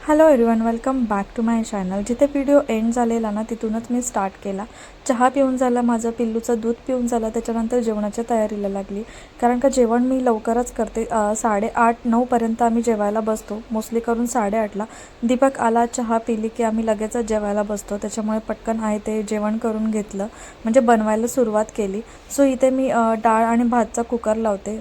Hello everyone welcome back to my channel जिथे video end झालेला ना तिथूनच मी स्टार्ट केला. चहा पिऊन झालं माझं पिल्लूचं दूध पिऊन झालं त्याच्यानंतर जेवणाच्या तयारीला लागली. कारण का जेवण मी लवकरच करते. साडेआठ नऊपर्यंत आम्ही जेवायला बसतो. मोस्टली करून साडेआठला दीपक आला चहा पिली की आम्ही लगेचच जेवायला बसतो. त्याच्यामुळे पटकन आहे ते जेवण करून घेतलं. म्हणजे बनवायला सुरुवात केली. सो इथे मी डाळ आणि भातचा कुकर लावते.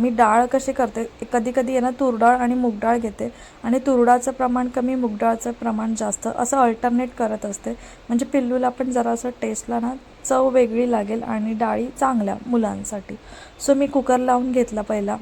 मी डाळ कशी करते? कधी कधी आहे ना तूर डाळ आणि मूग डाळ घेते. आणि तुरडाचं प्रमाण कमी मुगडाळचं प्रमाण जास्त असं अल्टरनेट करत असते. म्हणजे पिल्लूला पण जरासं टेस्टला ना चव वेगळी लागेल आणि डाळी चांगल्या मुलांसाठी. सो मी कुकर लावून घेतला पहिला.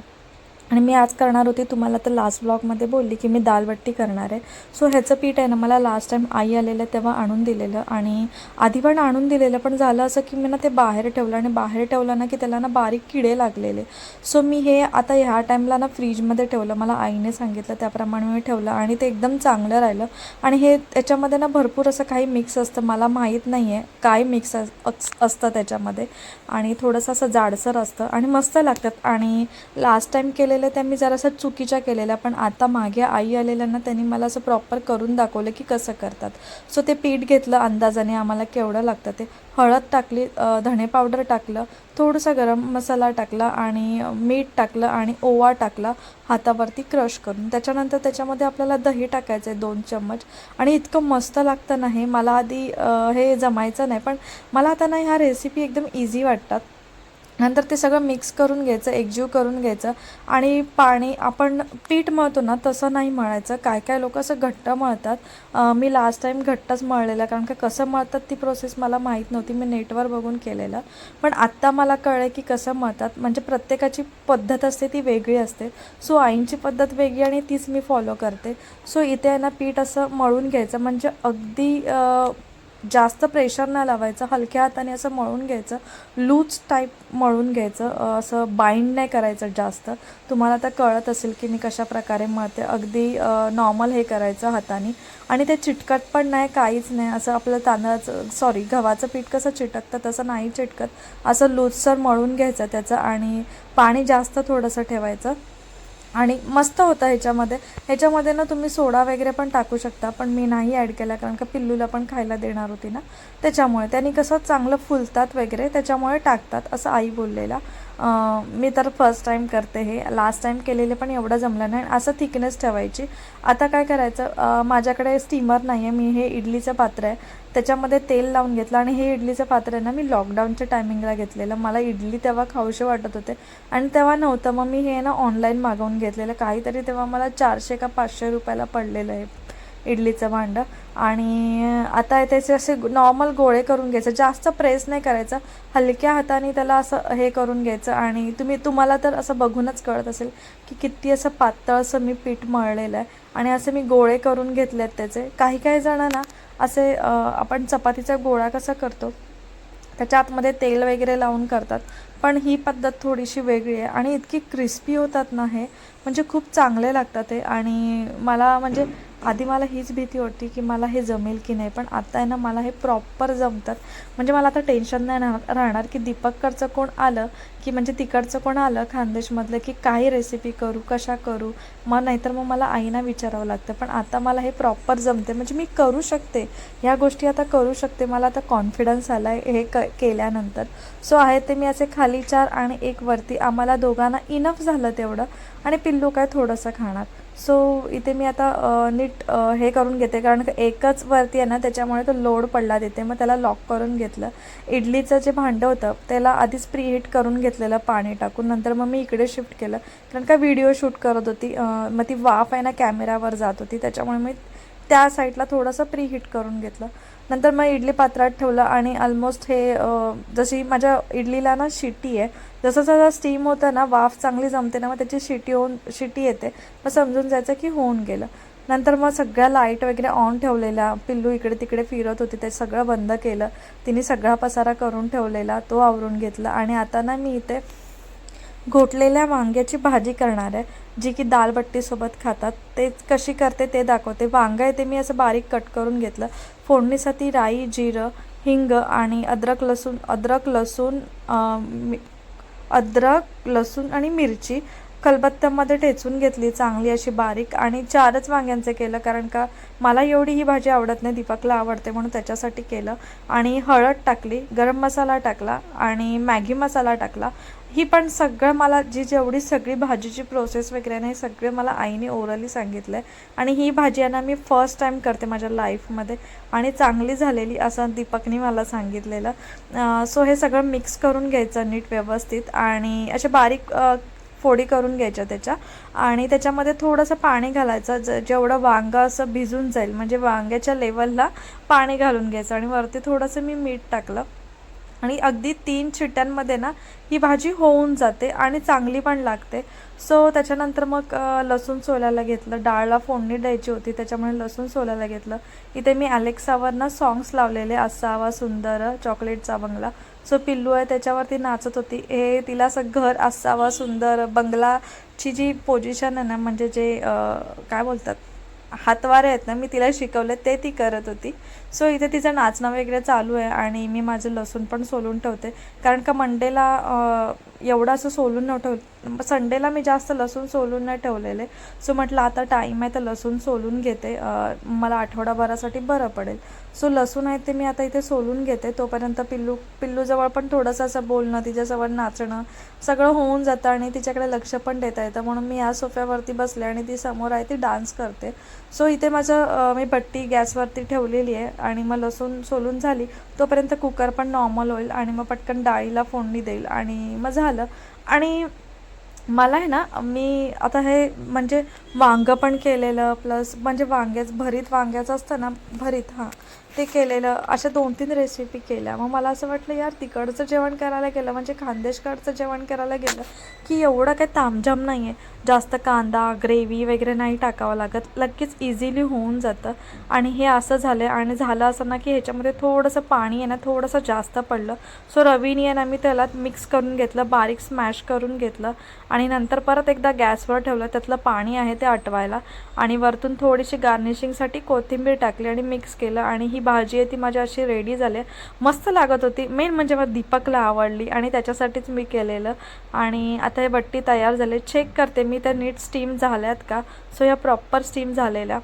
आणि मी आज करणार होती तुम्हाला तर लास्ट ब्लॉगमध्ये बोलली की मी दालबट्टी करणार आहे. सो ह्याचं पीठ आहे ना मला लास्ट टाईम आई आलेलं तेव्हा आणून दिलेलं आणि आधी पण आणून दिलेलं पण झालं असं की मी ना ते बाहेर ठेवलं आणि बाहेर ठेवलं ना की त्याला ना बारीक किडे लागलेले. सो मी हे आता ह्या टाईमला ना फ्रीजमध्ये ठेवलं मला आईने सांगितलं त्याप्रमाणे मी ठेवलं आणि ते एकदम चांगलं राहिलं. आणि हे त्याच्यामध्ये ना भरपूर असं काही मिक्स असतं मला माहीत नाही आहे काय मिक्स असतं त्याच्यामध्ये. आणि थोडंसं असं जाडसर असतं आणि मस्त लागतात. आणि लास्ट टाईम केलेलं त्या मी जरासं चुकीच्या केलेल्या पण आता मागे आई आलेल्या ना त्यांनी मला असं प्रॉपर करून दाखवलं की कसं करतात. सो ते पीठ घेतलं अंदाजाने आम्हाला केवढं लागतं ते. हळद टाकली धणे पावडर टाकलं थोडंसं गरम मसाला टाकला आणि मीठ टाकलं आणि ओवा टाकला हातावरती क्रश करून. त्याच्यानंतर त्याच्यामध्ये आपल्याला दही टाकायचं आहे दोन चम्मच. आणि इतकं मस्त लागतं ना हे मला आधी हे जमायचं नाही पण मला आता ना ह्या रेसिपी एकदम इझी वाटतात. नंतर ते सगळं मिक्स करून घ्यायचं एकजीव करून घ्यायचं आणि पाणी आपण पीठ मळतो ना तसं नाही मळायचं. काय काय लोक असं घट्ट मळतात. मी लास्ट टाईम घट्टच मळलेलं कारण का कसं मळतात ती प्रोसेस मला माहीत नव्हती मी नेटवर बघून केलेलं. पण आत्ता मला कळलं की कसं मळतात. म्हणजे प्रत्येकाची पद्धत असते ती वेगळी असते. सो आईंची पद्धत वेगळी आणि तीच मी फॉलो करते. सो इथे आहे ना पीठ असं मळून घ्यायचं. म्हणजे अगदी जास्त प्रेशर नाही लावायचं हलक्या हाताने असं मळून घ्यायचं लूज टाईप मळून घ्यायचं असं बाइंड नाही करायचं जास्त. तुम्हाला आता कळत असेल की मी कशा प्रकारे मळते. अगदी नॉर्मल हे करायचं हाताने. आणि ते चिटकत पण नाही काहीच नाही. असं आपलं तांदळाचं सॉरी गव्हाचं पीठ कसं चिटकतं तसं नाही चिटकत. असं लूजसर मळून घ्यायचं त्याचं आणि पाणी जास्त थोडंसं ठेवायचं. आणि मस्त होतं ह्याच्यामध्ये. ह्याच्यामध्ये ना तुम्ही सोडा वगैरे पण टाकू शकता पण मी नाही ॲड केला कारण का पिल्लूला पण खायला देणार होती ना. त्याच्यामुळे. त्यांनी कसं चांगलं फुलतात वगैरे त्याच्यामुळे टाकतात असं आई बोललेला. मी तर फर्स्ट टाईम करते हे. लास्ट टाईम केलेले पण एवढं जमलं नाही. असं थिकनेस ठेवायची. आता काय करायचं? माझ्याकडे स्टीमर नाही आहे मी हे इडलीचं पात्र आहे. त्याच्यामध्ये तेल लावून घेतलं आणि हे इडलीचं पात्र आहे ना मी लॉकडाऊनच्या टायमिंगला घेतलेलं. मला इडली तेव्हा खाऊशी वाटत होते. आणि तेव्हा नव्हतं. मग मी हे ना ऑनलाईन मागवून घेतलेलं. काहीतरी तेव्हा मला चारशे का पाचशे रुपयाला पडलेलं आहे. इडलीचं भांडं. आणि आता त्याचे असे नॉर्मल गोळे करून घ्यायचं. जास्त प्रेस नाही करायचं. हलक्या हाताने त्याला असं हे करून घ्यायचं. आणि तुम्ही तुम्हाला तर असं बघूनच कळत असेल की किती असं पातळ असं मी पीठ मळलेलं आहे. आणि असे मी गोळे करून घेतले आहेत त्याचे. काही काही जण ना असे आपण चपातीचा गोळा कसा करतो त्याच्या आतमध्ये तेल वगैरे लावून करतात. पण ही पद्धत थोडीशी वेगळी आहे. आणि इतकी क्रिस्पी होतात ना हे म्हणजे खूप चांगले लागतात ते आणि मला म्हणजे आधी मला हीच भीती होती की मला हे जमेल की नाही पण आता आहे ना मला हे प्रॉपर जमतात. म्हणजे मला आता टेन्शन नाही राहणार राहणार की दीपककडचं कोण आलं की म्हणजे तिकडचं कोण आलं खानदेशमधलं की काही रेसिपी करू कशा करू? मग नाहीतर मग मला आईना विचारावं लागतं. पण आता मला हे प्रॉपर जमते म्हणजे मी करू शकते. ह्या गोष्टी आता करू शकते. मला आता कॉन्फिडन्स आला आहे हे क केल्यानंतर. सो आहे ते मी असे खाली चार आणि एक वरती. आम्हाला दोघांना इनफ झालं तेवढं. आणि पिल्लू काय थोडंसं खाणार. सो इथे मी आता नीट हे करून घेते. कारण का एकच वरती आहे ना त्याच्यामुळे तो लोड पडला तिथे. मग त्याला लॉक करून घेतलं. इडलीचं जे भांडं होतं त्याला आधीच प्रीहीट करून घेतलेलं पाणी टाकून नंतर मग मी इकडे शिफ्ट केलं. कारण का व्हिडिओ शूट करत होती मग ती वाफ आहे ना कॅमेरावर जात होती. त्याच्यामुळे मी त्या साईडला थोडंसं प्रीहीट करून घेतलं. नंतर मग इडली पात्रात ठेवलं आणि ऑलमोस्ट हे जशी माझ्या इडलीला ना शिटी आहे जसं जसं स्टीम होतं ना वाफ चांगली जमते ना मग त्याची शिटी होऊन शिटी येते. मग समजून जायचं की होऊन गेलं. नंतर मग सगळ्या लाइट वगैरे ऑन ठेवलेल्या पिल्लू इकडे तिकडे फिरत होती ते सगळं बंद केलं. तिने सगळा पसारा करून ठेवलेला तो आवरून घेतला. आणि आता ना मी इथे घोटलेल्या वांग्याची भाजी करणार आहे. जी की दालबट्टीसोबत खातात ते कशी करते ते दाखवते. वांगं आहे ते मी असं बारीक कट करून घेतलं. फोडणीसाठी राई जिरं हिंग आणि अद्रक लसूण अद्रक लसूण अद्रक लसूण आणि मिरची खलबत्त्यामध्ये ठेचून घेतली चांगली अशी बारीक आणि चारच वांग्यांचं केलं कारण का मला एवढी ही भाजी आवडत नाही दीपकला आवडते म्हणून त्याच्यासाठी केलं. आणि हळद टाकली गरम मसाला टाकला आणि मॅगी मसाला टाकला. ही पण सगळं मला जी जेवढी सगळी भाजीची प्रोसेस वगैरे नाही सगळे मला आईने ओरली सांगितलं आहे आणि ही भाजी आहे ना मी फर्स्ट टाईम करते माझ्या लाईफमध्ये आणि चांगली झालेली असं दीपकने मला सांगितलेलं. सो हे सगळं मिक्स करून घ्यायचं नीट व्यवस्थित. आणि असे बारीक फोडी करून घ्यायच्या त्याच्या. आणि त्याच्यामध्ये थोडंसं पाणी घालायचं. ज जेवढं वांगं असं भिजून जाईल म्हणजे वांग्याच्या लेवलला पाणी घालून घ्यायचं. आणि वरती थोडंसं मी मीठ टाकलं. आणि अगदी तीन शिट्ट्यांमध्ये ना ही भाजी होऊन जाते आणि चांगली पण लागते. सो त्याच्यानंतर मग लसूण सोलायला घेतलं. डाळला फोडणी द्यायची होती त्याच्यामुळे लसूण सोलायला घेतलं. इथे मी अलेक्सावर ना सॉंग्स लावलेले असावा सुंदर चॉकलेटचा बंगला. सो पिल्लू आहे त्याच्यावरती नाचत होती. हे तिला असं घर असावा सुंदर बंगलाची जी पोझिशन आहे ना म्हणजे जे काय बोलतात हातवारे आहेत ना मी तिला शिकवले ते ती करत होती. सो इथे तिचं नाचणं वगैरे चालू आहे आणि मी माझं लसूण पण सोलून ठेवते. कारण का मंडेला एवढं असं सोलून न ठेव संडेला मी जास्त लसूण सोलून नाही ठेवलेले. सो म्हटलं आता टाईम आहे तर लसूण सोलून घेते. मला आठवडाभरासाठी बरं पडेल. सो लसूण आहे ते मी आता इथे सोलून घेते. तोपर्यंत पिल्लू पिल्लूजवळ पण थोडंसं असं बोलणं तिच्याजवळ नाचणं सगळं होऊन जातं आणि तिच्याकडे लक्ष पण देता येतं. म्हणून मी या सोफ्यावरती बसले आणि ती समोर आहे ती डान्स करते. सो इथे माझं मी भट्टी गॅसवरती ठेवलेली आहे. आणि मग लसूण सोलून झाली तोपर्यंत कुकर पण नॉर्मल होईल आणि मग पटकन डाळीला फोडणी देईल आणि मग झालं. आणि मला आहे ना मी आता हे म्हणजे वांगं पण केलेलं प्लस म्हणजे वांग्याच भरीत वांग्याचं असतं ना भरीत हां. ते केलेलं अशा दोन तीन रेसिपी केल्या. मग मला असं वाटलं यार तिकडचं जेवण करायला गेलं म्हणजे खानदेशकडचं जेवण करायला गेलं की एवढं काही तामझाम नाही आहे जास्त कांदा ग्रेव्ही वगैरे नाही टाकावं लागत. लगेच इझिली होऊन जातं. आणि हे असं झालं आणि झालं असं ना की ह्याच्यामध्ये थोडंसं पाणी आहे ना थोडंसं जास्त पडलं. सो रवीनी आहे ना मी त्याला मिक्स करून घेतलं बारीक स्मॅश करून घेतलं. आणि नंतर परत एकदा गॅसवर ठेवलं त्यातलं पाणी आहे ते आटवायला. आणि वरतून थोडीशी गार्निशिंगसाठी कोथिंबीर टाकली आणि मिक्स केलं. आणि ही भाजी आहे ती माझी अशी रेडी झाली. मस्त लागत होती. मेन म्हणजे मला दीपकला आवडली आणि त्याच्यासाठीच मी केलेलं. आणि आता हे बट्टी तयार झाले. चेक करते मी त्या नीट स्टीम झाल्यात का? सो ह्या प्रॉपर स्टीम झालेल्या.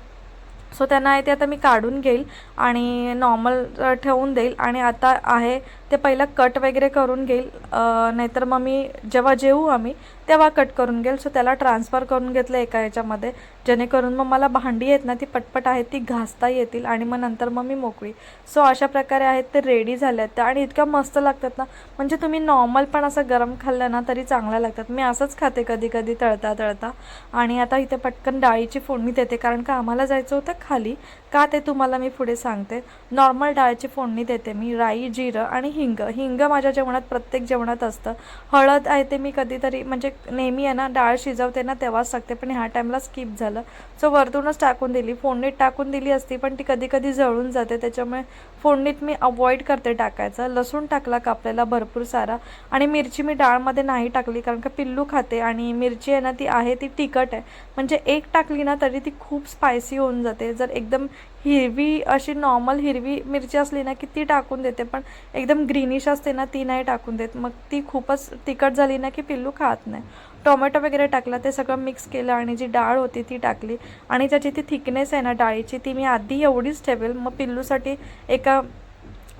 सो त्यांना आहे ते आता मी काढून घेईल आणि नॉर्मल ठेवून देईल. आणि आता आहे ते पहिलं कट वगैरे करून घेईल. नाहीतर मग मी जेव्हा जेवू आम्ही तेव्हा कट करून घेईल. सो त्याला ट्रान्सफर करून घेतलं एका याच्यामध्ये. जेणेकरून मग मला भांडी आहेत ना ती पटपट आहेत ती घासता येतील आणि मग नंतर मग मी मोकळी. सो अशा प्रकारे आहेत ते रेडी झाले आहेत त्या आणि इतक्या मस्त लागतात ना. म्हणजे तुम्ही नॉर्मल पण असं गरम खाल्लं ना तरी चांगल्या लागतात. मी असंच खाते कधी कधी तळता तळता. आणि आता इथे पटकन डाळीची फोडणी देते. कारण का आम्हाला जायचं होतं खाली. का ते तुम्हाला मी पुढे सांगते. नॉर्मल डाळीची फोडणी देते. मी राई जिरं आणि हिंग. हिंग माझ्या जेवणात प्रत्येक जेवणात असतं. हळद आहे ते मी कधीतरी म्हणजे नेहमी आहे ना डाळ शिजवते ना तेव्हाच टाकते पण ह्या टाईमला स्किप झालं. सो वरतूनच टाकून दिली. फोडणीत टाकून दिली असती पण ती कधी कधी जळून जाते. त्याच्यामुळे फोडणीत मी अवॉइड करते टाकायचं. लसूण टाकला कापलेला भरपूर सारा. आणि मिरची मी डाळमध्ये नाही टाकली कारण का पिल्लू खाते आणि मिरची आहे ना ती आहे ती तिखट आहे. म्हणजे एक टाकली ना तरी ती खूप स्पायसी होऊन जाते. जर एकदम हिरवी अशी नॉर्मल हिरवी मिरची असली ना की ती टाकून देते पण एकदम ग्रीनिश असते ना ती नाही टाकून देत. मग ती खूपच तिखट झाली ना की पिल्लू खात नाही. टोमॅटो वगैरे टाकला ते सगळं मिक्स केलं आणि जी डाळ होती ती टाकली. आणि त्याची ती थिकनेस आहे ना डाळीची ती मी आधी एवढीच ठेवेल. मग पिल्लूसाठी एका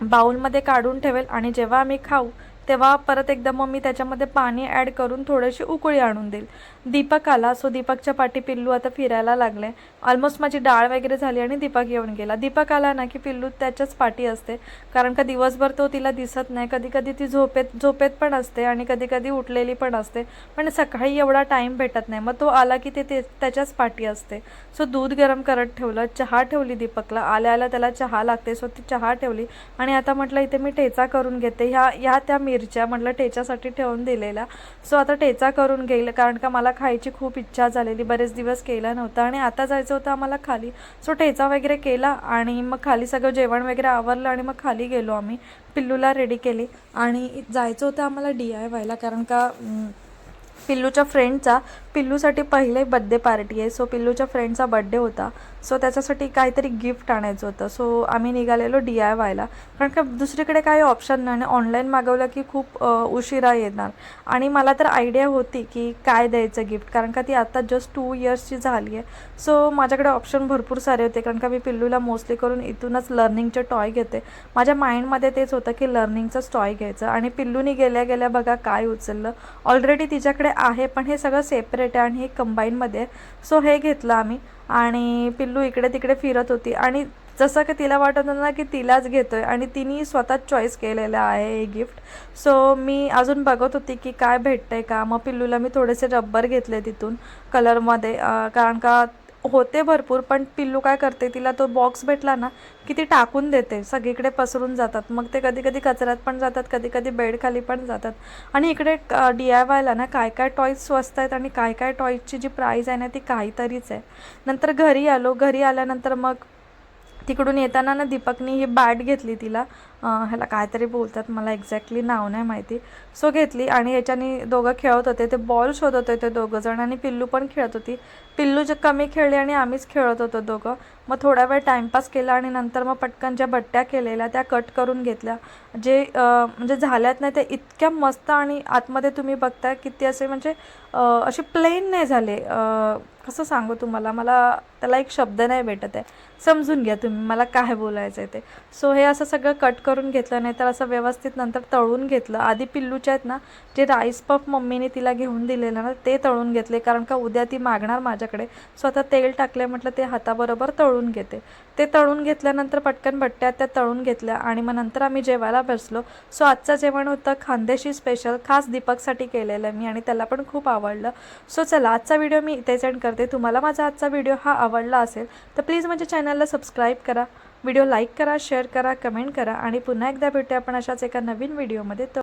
बाउलमध्ये काढून ठेवेल आणि जेव्हा आम्ही खाऊ तेव्हा परत एकदा मग मी त्याच्यामध्ये पाणी ॲड करून थोडीशी उकळी आणून देईल. दीपक आला. सो दीपकच्या पाठी पिल्लू आता फिरायला लागले. ऑलमोस्ट माझी डाळ वगैरे झाली आणि दीपक येऊन गेला. दीपक आला ना की पिल्लू त्याच्याच पाठी असते. कारण का दिवसभर तो तिला दिसत नाही. कधी कधी ती झोपेत झोपेत पण असते आणि कधी कधी उठलेली पण असते. पण सकाळी एवढा टाईम भेटत नाही. मग तो आला की ते त्याच्याच पाठी असते. सो दूध गरम करत ठेवलं. चहा ठेवली दीपकला. आल्या आल्या त्याला चहा लागते. सो ती चहा ठेवली. आणि आता म्हटलं इथे मी ठेचा करून घेते. ह्या ह्या त्या मिरच्या म्हटलं ठेच्यासाठी ठेवून दिलेल्या. सो आता ठेचा करून घेईल कारण का मला खायची खूप इच्छा झालेली बरेच दिवस केला नव्हता आणि आता जायचं होतं आम्हाला खाली. सो ठेचा वगैरे केला आणि मग खाली सगळं जेवण वगैरे आवरलं आणि मग खाली गेलो आम्ही. पिल्लूला रेडी केली आणि जायचं होतं आम्हाला डी आय व्हायला कारण का पिल्लूच्या फ्रेंडचा पिल्लूसाठी पहिले बड्डे पार्टी आहे. सो पिल्लूच्या फ्रेंडचा बड्डे होता. सो त्याच्यासाठी काहीतरी गिफ्ट आणायचं होतं. सो आम्ही निघालेलो डी आय वायला कारण का दुसरीकडे काही ऑप्शन नाही ऑनलाईन मागवलं की खूप उशिरा येणार. आणि मला तर आयडिया होती की काय द्यायचं गिफ्ट कारण का ती आता जस्ट टू इयर्सची झाली आहे. सो माझ्याकडे ऑप्शन भरपूर सारे होते. कारण का मी पिल्लूला मोस्टली करून इथूनच लर्निंगचे टॉय घेते. माझ्या माइंडमध्ये तेच होतं की लर्निंगचंच टॉय घ्यायचं. आणि पिल्लूनी गेल्या गेल्या बघा काय उचललं. ऑलरेडी तिच्याकडे आहे पण हे सगळं सेपरेट आहे आणि हे कंबाईनमध्ये आहे. सो हे घेतलं आम्ही. आणि पिल्लू इकडे तिकडे फिरत होती. आणि जसं की तिला वाटत होतं ना की तिलाच घेतोय. आणि तिने स्वतःच चॉईस केलेलं आहे हे गिफ्ट सो मी अजून बघत होती की काय भेटतंय का? मग पिल्लूला मी थोडेसे रब्बर घेतले तिथून कलरमध्ये कारण का होते भरपूर पण पिल्लू काय करते तिला तो बॉक्स भेटला ना की ती टाकून देते. सगळीकडे पसरून जातात. मग ते कधी कधी कचऱ्यात पण जातात कधी कधी बेडखाली पण जातात. आणि इकडे डी आय वायला ना काय काय टॉईज स्वस्त आहेत आणि काय काय टॉईजची जी प्राईज आहे ना ती काहीतरीच आहे. नंतर घरी आलो. घरी आल्यानंतर मग तिकडून येताना ना दीपकनी ही बॅट घेतली तिला. ह्याला काहीतरी बोलतात मला एक्झॅक्टली नाव नाही माहिती. सो घेतली आणि याच्याने दोघं खेळत होते. ते बॉल शोधत होते दोघं जण आणि पिल्लू पण खेळत होती. पिल्लू जे कमी खेळली आणि आम्हीच खेळत होतो दोघं. मग थोडा वेळ टाईमपास केला आणि नंतर मग पटकन ज्या बट्ट्या केलेल्या त्या कट करून घेतल्या. जे म्हणजे झाल्यात नाही त्या इतक्या मस्त आणि आतमध्ये तुम्ही बघताय की ते असे म्हणजे असे प्लेन नाही झाले. कसं सांगू तुम्हाला? मला त्याला एक शब्द नाही भेटत आहे. समजून घ्या तुम्ही मला काय बोलायचं आहे ते. सो हे असं सगळं कट करून घेतलं नाही तर असं व्यवस्थित नंतर तळून घेतलं. आधी पिल्लूच्या आहेत ना जे राईस पफ मम्मीने तिला घेऊन दिलेलं ना ते तळून घेतले. कारण का उद्या ती मागणार माझ्याकडे. सो आता तेल टाकले म्हटलं ते हाताबरोबर तळून तळून घेते. ते तळून घेतल्यानंतर पटकन बट्ट्या त्या तळून घेतल्या आणि मग नंतर आम्ही जेवायला बसलो. सो आजचं जेवण होतं खानदेशी स्पेशल खास दीपकसाठी केलेलं मी आणि त्याला पण खूप आवडलं. सो चला आजचा व्हिडिओ मी इथे सेंड करते. तुम्हाला माझा आजचा व्हिडिओ हा आवडला असेल तर प्लीज माझ्या चॅनलला सबस्क्राईब करा. व्हिडिओ लाईक करा शेअर करा कमेंट करा आणि पुन्हा एकदा भेटूया आपण अशाच एका नवीन व्हिडिओमध्ये तर